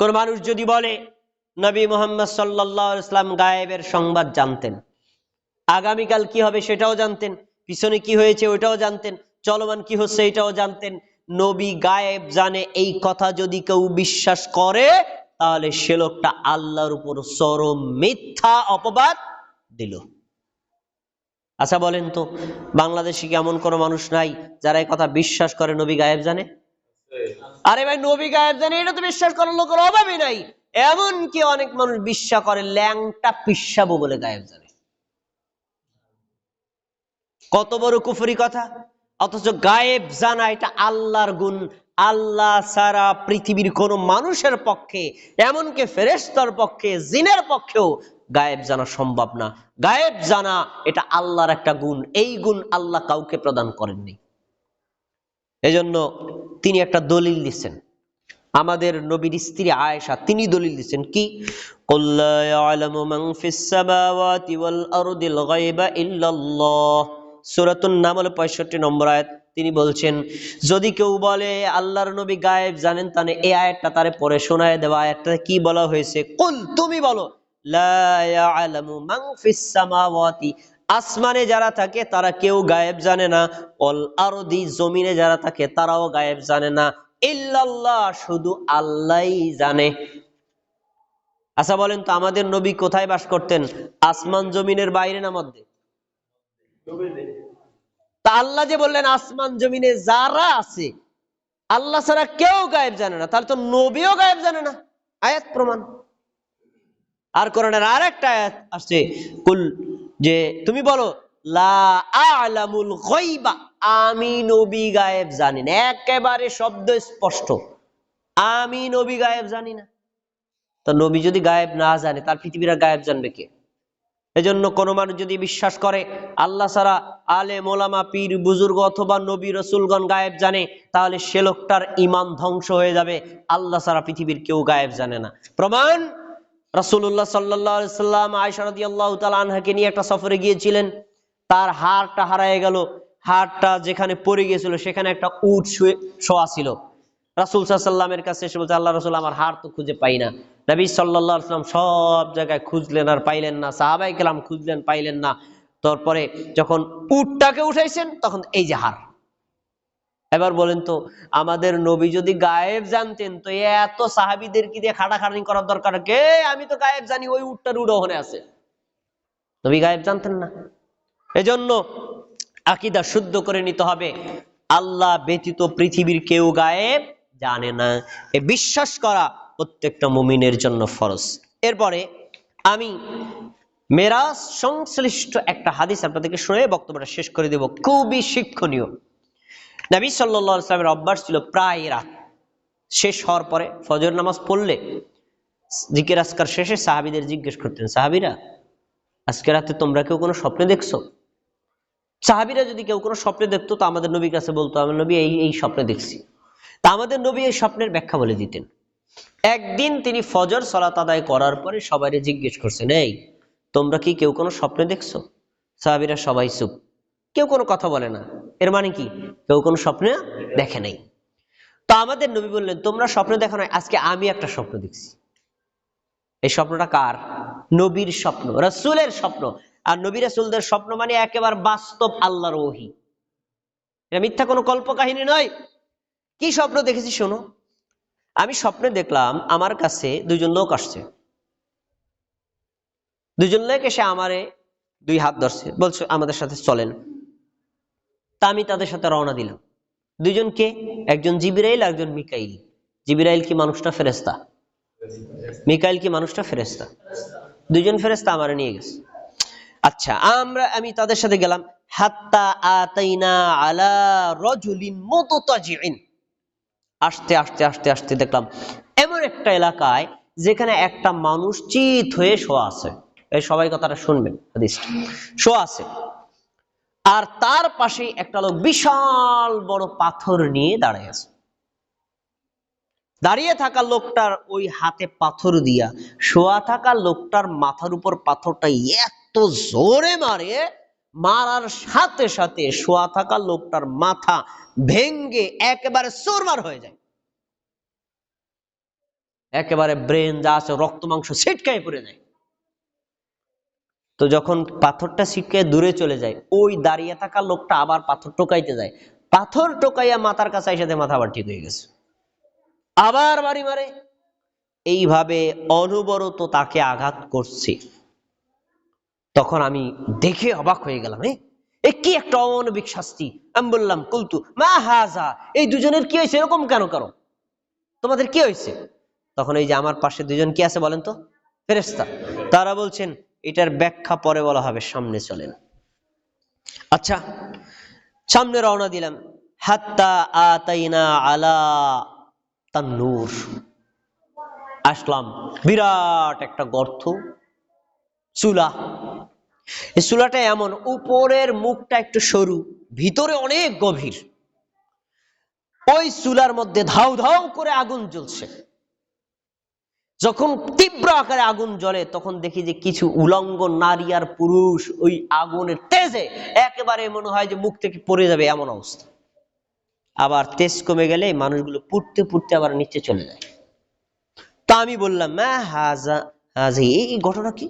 কোন মানুষ যদি বলে, নবী মুহাম্মদ সাল্লাম গায়েবের সংবাদ জানতেন। আগামীকাল কি হবে সেটাও জানতেন। পিছনে কি হয়েছে ওইটাও জানতেন। চলমান কি হচ্ছে এটাও জানতেন। নবী গায়েব জানে এই কথা যদি কেউ বিশ্বাস করে, তাহলে সে লোকটা আল্লাহর উপর চরম মিথ্যা অপবাদ দিল। আচ্ছা বলেন তো, বাংলাদেশে কি এমন কোনো মানুষ নাই যারা এই কথা বিশ্বাস করে নবী গায়েব জানে? আরে ভাই, নবী গায়েব জানে, এটা তো বিশ্বাস করার লোকের অভাবই নাই। এমন কি অনেক মানুষ বিশ্বাস করে, ল্যাংটা পিসাবো বলে গায়েব জানে। কত বড় কুফরি কথা, অথচ গায়েব জানা এটা আল্লাহর গুণ। আল্লাহ সারা পৃথিবীর কোন মানুষের পক্ষে, এমনকি ফেরেস্তর পক্ষে, জিনের পক্ষেও গায়েব জানা সম্ভব না। গায়েব জানা, এটা আল্লাহর একটা গুণ। এই গুণ আল্লাহ কাউকে প্রদান করেননি। এজন্য তিনি একটা দলিল দিচ্ছেন। আমাদের নবীর স্ত্রী আয়েশা, তিনি দলিল দিচ্ছেন কি? নাম পঁয়ষট্টি নম্বর আয়াত। তিনি বলছেন, যদি কেউ বলে, আল্লাহর নবী গায়েব জানেন, তাহলে এই আয়াতটা তারে পরে শোনায় দেওয়া। আয়াতটা কি বলা হয়েছে? কুল, তুমি বলো। মান আসমানে যারা থাকে, তারা কেউ গায়েব জানে না। অল আরদি, জমিনে যারা থাকে, তারাও গায়েব জানে না। ইল্লাল্লাহ, শুধু আল্লাহই জানে। আচ্ছা বলেন তো, আমাদের নবী কোথায় বাস করতেন? আসমান জমিনের বাইরে না মধ্যে? তা আল্লাহ যে বললেন, আসমান জমিনে যারা আছে, আল্লাহ ছাড়া কেউ গায়েব জানে না। তাহলে তো নবীও গায়েব জানে না। আয়াত প্রমাণ। আর কোরআনের আর একটা আসছে, কুল, যে তুমি বলো আমি নবী গায়েব জানি না। একেবারে শব্দ স্পষ্ট। আমি নবী গায়েব জানি না। তো নবী যদি গায়েব না জানে, তার পৃথিবীরা গায়েব জানবে কে? এজন্য কোনো মানুষ যদি বিশ্বাস করে, আল্লাহ ছাড়া আলে মোলামা পীর, বুজুর্গ অথবা নবী, রসুলগণ গায়েব জানে, তাহলে সে লোকটার ইমান ধ্বংস হয়ে যাবে। আল্লাহ ছাড়া পৃথিবীর কেউ গায়েব জানে না। প্রমাণ রসুল্লাহ সাল্লাহ সাল্লাম আয়সারদি আল্লাহ নিয়ে একটা সফরে গিয়েছিলেন। তার হাড়টা হারায় গেল। হাড়টা যেখানে পড়ে গিয়েছিল, সেখানে একটা উট শুয়ে, শোয়া ছিল। রাসুল সাল্লামের কাছে এসে বলছে, আল্লাহ রসুল, আমার হার তো খুঁজে পাই না। নবী সাল্লাহ সাল্লাম সব জায়গায় খুঁজলেন আর পাইলেন না। সাহাবাই কালাম খুঁজলেন, পাইলেন না। তারপরে যখন উটটাকে উঠাইছেন, তখন এই যে হার এবার বলেন তো, আমাদের নবী যদি গায়েব জানতেন, তো এত সাহাবিদের কি দিয়ে খাটাখাটি করার দরকার? কে? আমি তো গায়েব জানি, ওই উটটার উড়ো ওখানে আছে। নবী গায়েব জানতেন না। এজন্য আকিদা শুদ্ধ করে নিতে হবে, আল্লাহ ব্যতীত পৃথিবীর কেউ গায়েব জানে না। এ বিশ্বাস করা প্রত্যেকটা মুমিনের জন্য ফরজ। এরপরে আমি মেরাজ সংশ্লিষ্ট একটা হাদিস আপনাদেরকে শুনে বক্তব্যটা শেষ করে দেব। খুবই শিক্ষণীয়। নবী সাল্লাহ সাল্লামের অভ্যাস ছিল প্রায় রাত। শেষ হওয়ার পরে ফজর নামাজ পড়লে জিকের আজকার শেষে সাহাবিদের জিজ্ঞেস করতেন, সাহাবিরা, আজকে রাতে তোমরা কেউ কোনো স্বপ্নে দেখছ? সাহাবিরা যদি কেউ কোনো স্বপ্নে দেখতো, তো আমাদের নবীর কাছে বলতো, আমার নবী এই এই স্বপ্নে দেখছি। তা আমাদের নবী এই স্বপ্নের ব্যাখ্যা বলে দিতেন। একদিন তিনি ফজর সলাত আদায় করার পরে সবাই জিজ্ঞেস করছেন, এই, তোমরা কি কেউ কোনো স্বপ্নে দেখছ? সাহাবিরা সবাই চুপ। কেউ কোনো কথা বলে না। এর মানে কি? কেউ কোনো স্বপ্নে দেখে নাই। তো আমাদের নবী বললেন, তোমরা স্বপ্ন দেখো না আজকে আমি একটা স্বপ্ন দেখছি। এই স্বপ্নটা কার? নবীর স্বপ্ন, রসুলের স্বপ্ন। আর নবী রাসুলদের স্বপ্ন মানে একেবারে বাস্তব আল্লাহর ওহি। এটা মিথ্যা কোনো কল্প কাহিনী নয়। কি স্বপ্ন দেখেছি শোনো? আমি স্বপ্নে দেখলাম আমার কাছে দুইজন লোক আসছে। দুইজন লোক এসে আমারে দুই হাত ধরছে। বলছে, আমাদের সাথে চলেন। তা আমি তাদের সাথে রওনা দিলাম। দুইজন কে? একজন জিবিরাইল একজন মিকাইল। জিবিরাইল কি মানুষটা ফেরেস্তা মিকাইল কি মানুষটা ফেরেস্তা দুইজন ফেরেস্তা আমারে নিয়ে গেছে। আচ্ছা আমরা, আমি তাদের সাথে গেলাম। হাত্তা আতাইনা আলা রজুলিন আসতে আসতে আসতে আসতে দেখলাম এমন একটা এলাকায় যেখানে একটা মানুষ চিত হয়ে শোয়া আছে। এই সবাই কথাটা শুনবেন শোয়া আছে। আর তার পাশে একটা লোক বিশাল বড় পাথর নিয়ে দাঁড়িয়ে আছে। দাঁড়িয়ে থাকা লোকটার ওই হাতে পাথর দিয়া শোয়া থাকা লোকটার মাথার উপর পাথরটা এত জোরে মারে, মারার সাথে সাথে শোয়া থাকা লোকটার মাথা ভেঙ্গে একেবারে চোরমার হয়ে যায়। একেবারে ব্রেন যা আছে রক্ত মাংস ছিটকায় পড়ে যায়। তো যখন পাথরটা ছিটকে দূরে চলে যায়, ওই দাঁড়িয়ে থাকা লোকটা আবার পাথর টোকাইতে যায়। পাথর টোকাইয়া মাথার কাছে এসে মাথা আবার ঠিক হয়ে গেছে। আবার বাড়ি মারে। এইভাবে অনবরত তাকে আঘাত করছে। তখন আমি দেখে অবাক হয়ে গেলাম, এ এ কি একটা অমানবিক শাস্তি? আমি বললাম, কুলতু, মা হাজা, এই দুজনের কি হয়েছে? এরকম কেন করো? তোমাদের কি হয়েছে? তখন এই যে আমার পাশে দুজন কি আছে বলেন তো? ফেরেস্তা তারা বলছেন এটার ব্যাখ্যা পরে বলা হবে, সামনে চলেন। আচ্ছা সামনে রওনা দিলাম। হাত্তা আতাইনা আলা তান্নুর। আসলাম, বিরাট একটা গর্ত, চুলা। এই চুলাটা এমন, উপরের মুখটা একটু সরু, ভিতরে অনেক গভীর। ওই চুলার মধ্যে ধাউ ধাউ করে আগুন জ্বলছে। যখন তীব্র আকারে আগুন জ্বলে, তখন দেখি যে কিছু উলঙ্গ নারী আর পুরুষ ওই আগুনের তেজে একেবারে মনে হয় যে মুখ থেকে পড়ে যাবে এমন অবস্থা। আবার তেজ কমে গেলে মানুষগুলো পুড়তে পুড়তে আবার নিচে চলে যায়। তা আমি বললাম হাজা হাজা, এই ঘটনা কি?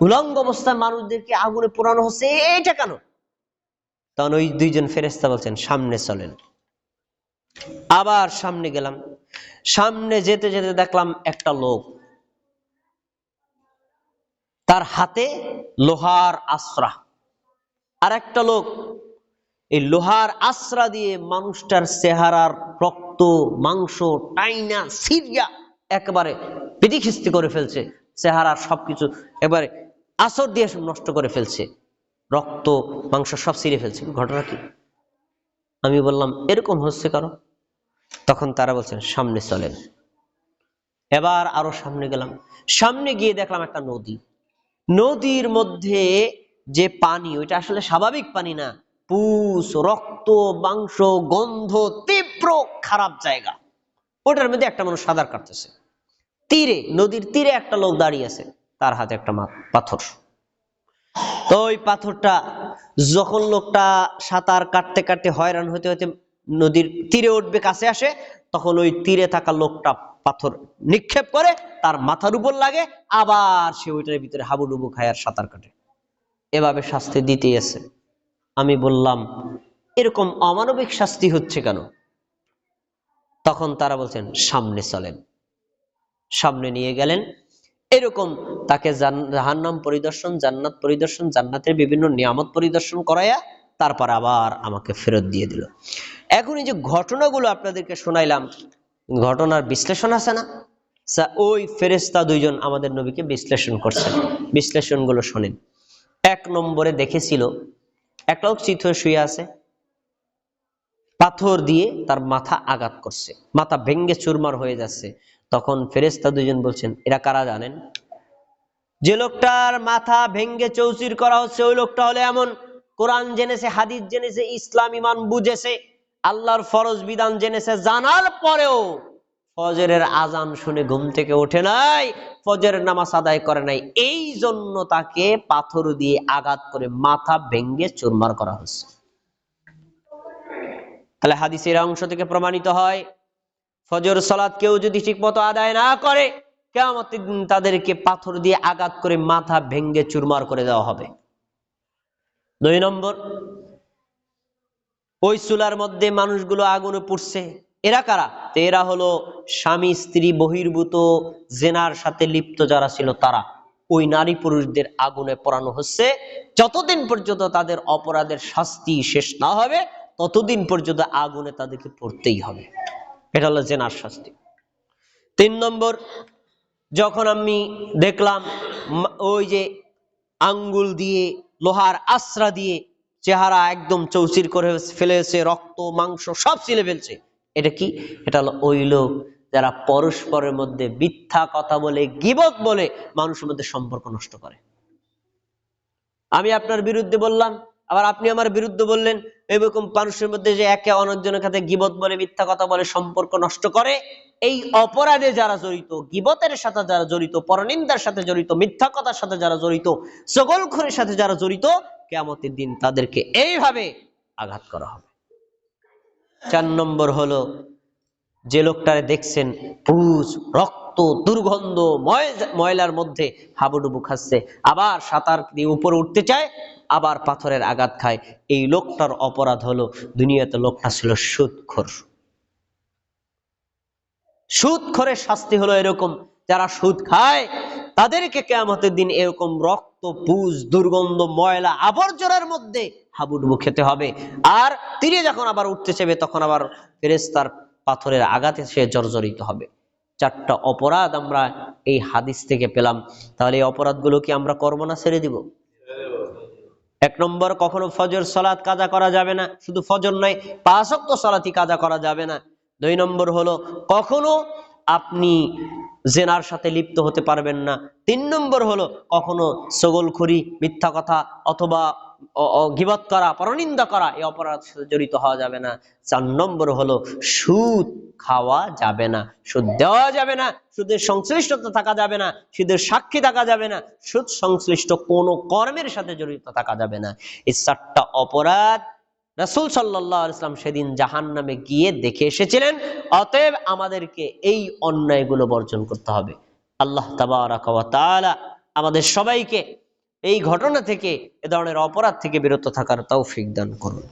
উলঙ্গ অবস্থায় মানুষদেরকে আগুনে পোড়ানো হচ্ছে, এইটা কেন? তখন ওই দুইজন ফেরেস্তা বলছেন, সামনে চলেন। আবার সামনে গেলাম সামনে যেতে যেতে দেখলাম একটা লোক। তার হাতে লোহার আশ্রা। আর একটা লোক, এই লোহার আশ্রা দিয়ে মানুষটার চেহারার রক্ত, মাংস, টাইনা, সিরিয়া একেবারে পিটিখিস্তি করে ফেলছে। চেহারার সবকিছু এবারে আসর দিয়ে নষ্ট করে ফেলছে। রক্ত, মাংস সব ছিঁড়ে ফেলছে। ঘটনা কি? আমি বললাম, এরকম হচ্ছে কারও তখন তারা বলছেন, সামনে চলেন। এবার আরও সামনে গেলাম। সামনে গিয়ে দেখলাম একটা নদী। নদীর মধ্যে যে পানি, ওইটা আসলে স্বাভাবিক পানি না। পুষ, রক্ত, মাংস, গন্ধ, তীব্র খারাপ জায়গা। ওটার মধ্যে একটা মানুষ সাঁতার কাটতেছে। তীরে, নদীর তীরে একটা লোক দাঁড়িয়ে আছে। তার হাতে একটা পাথর। তো ওই পাথরটা, যখন লোকটা সাঁতার কাটতে কাটতে হয়রান হতে হতে নদীর তীরে উঠবে, কাছে আসে, তখন ওই তীরে থাকা লোকটা পাথর নিক্ষেপ করে, তার মাথার উপর লাগে, আবার সে ওইটার ভিতরে হাবুডুবু খায় আর সাঁতার কাটে। এভাবে শাস্তি দিতেই আছে। আমি বললাম, এরকম অমানবিক শাস্তি হচ্ছে কেন? তখন তারা বলছেন, সামনে চলেন। সামনে নিয়ে গেলেন। এরকম তাকে জাহান্নাম পরিদর্শন, জান্নাত পরিদর্শন, জান্নাতের বিভিন্ন নিয়ামত পরিদর্শন করাইয়া, তারপর আবার আমাকে ফেরত দিয়ে দিল। এখন এই যে ঘটনাগুলো আপনাদেরকে শোনাইলাম, ঘটনার বিশ্লেষণ আছে না? ওই ফেরেস্তা দুইজন আমাদের নবীকে বিশ্লেষণ করছেন। বিশ্লেষণগুলো শোনেন। এক নম্বরে দেখেছিল, একটা চিত শুয়ে আছে, পাথর দিয়ে তার মাথা আঘাত করছে, মাথা ভেঙ্গে চুরমার হয়ে যাচ্ছে। তখন ফেরেস্তা দুজন বলছেন, এরা কারা জানেন? যে লোকটার মাথা ভেঙ্গে চৌচির করা হচ্ছে, ওই লোকটা হলে এমন, কোরআন জেনেছে, হাদিস জেনেছে, ইসলাম ইমান বুঝেছে। আল্লাহর ফরজ বিধান জেনেছে, জানার পরেও ফজরের আজান শুনে ঘুম থেকে ওঠে নাই, ফজরের নামাজ আদায় করে নাই। এই জন্য তাকে পাথর দিয়ে আঘাত করে মাথা ভেঙ্গে চুরমার করা হচ্ছে তাহলে হাদিসের অংশ থেকে প্রমাণিত হয়, ফজর সালাত কেউ যদি ঠিক মতো আদায় না করে দিন তাদেরকে পাথর দিয়ে আঘাত করে মাথা ভেঙ্গে চুরমার করে দেওয়া হবে। দুই নম্বর ওই চুলার মধ্যে মানুষগুলো আগুনে পুড়ছে। এরা কারা? তো এরা হলো স্বামী, স্ত্রী, বহির্ভূত, জেনার সাথে লিপ্ত যারা ছিল তারা। ওই নারী পুরুষদের আগুনে পোড়ানো হচ্ছে। যতদিন পর্যন্ত তাদের অপরাধের শাস্তি শেষ না হবে, ততদিন পর্যন্ত আগুনে তাদেরকে পড়তেই হবে। এটা হলো জেনার শাস্তি। তিন নম্বর, যখন আমি দেখলাম ওই যে আঙ্গুল দিয়ে, লোহার আশ্রা দিয়ে চেহারা একদম চৌচির করে ফেলেছে, রক্ত, মাংস, সব ছিলে ফেলছে। এটা কি? এটা হলো ওই লোক যারা পরস্পরের মধ্যে মিথ্যা কথা বলে, গিবত বলে, মানুষের মধ্যে সম্পর্ক নষ্ট করে। আমি আপনার বিরুদ্ধে বললাম, আবার আপনি আমার বিরুদ্ধে বললেন, এরকম মানুষের মধ্যে যে একে অনেকজনের কাছে গিবত বলে, মিথ্যা কথা বলে, সম্পর্ক নষ্ট করে, এই অপরাধে যারা জড়িত, গিবতের সাথে যারা জড়িত, পরনিন্দার সাথে জড়িত, মিথ্যা কথার সাথে যারা জড়িত সকলখরের সাথে যারা জড়িত কেমতের দিন তাদেরকে এইভাবে আঘাত করা হবে। চার নম্বর হলো, যে লোকটারে দেখছেন পুষ রক্ত, দুর্গন্ধ ময়লার মধ্যে হাবুডুবু খাচ্ছে, আবার সাঁতার দিয়ে উপরে উঠতে চায়, আবার পাথরের আঘাত খায়। এই লোকটার অপরাধ হলো, দুনিয়াতে লোকটা ছিল সুদখোর সুদখোরের শাস্তি হলো এরকম, যারা সুদ খায়, তাদেরকে কেয়ামতের দিন এরকম রক্ত পুজ দুর্গন্ধ, ময়লা, আবর্জনার মধ্যে হাবুডুবু খেতে হবে। আর তীরে যখন আবার উঠতে চাইবে তখন আবার ফেরেস্তার পাথরের আঘাতে সে জর্জরিত হবে। চারটা অপরাধ আমরা এই হাদিস থেকে পেলাম। তাহলে এই অপরাধগুলো কি আমরা করব না ছেড়ে দিব? এক নম্বর, কখনো ফজর সলাৎ কাজা করা যাবে না। শুধু ফজর নয় পাঁচক্ত সলাতি কাজা করা যাবে না। দুই নম্বর হলো, কখনো আপনি জেনার সাথে লিপ্ত হতে পারবেন না। তিন নম্বর হলো কখনো সগলখুরি মিথ্যা কথা অথবা অ- করা, পরনিন্দা করা, এই অপরাধ জড়িত হওয়া যাবে না। চার নম্বর হলো সুদ খাওয়া যাবে না। সুদ দেওয়া যাবে না, সুদের সংশ্লিষ্টতা থাকা যাবে না, সুদের সাক্ষী থাকা যাবে না, সুদ সংশ্লিষ্ট কোনো কর্মের সাথে জড়িত থাকা যাবে না। এই চারটা অপরাধ রাসূল সাল্লাহ ইসলাম সেদিন জাহান নামে গিয়ে দেখে এসেছিলেন, অতএব আমাদেরকে এই অন্যায়গুলো বর্জন করতে হবে। আল্লাহ তালা আমাদের সবাইকে এই ঘটনা থেকে, এ ধরনের অপরাধ থেকে বিরত থাকার তৌফিক দান করুন।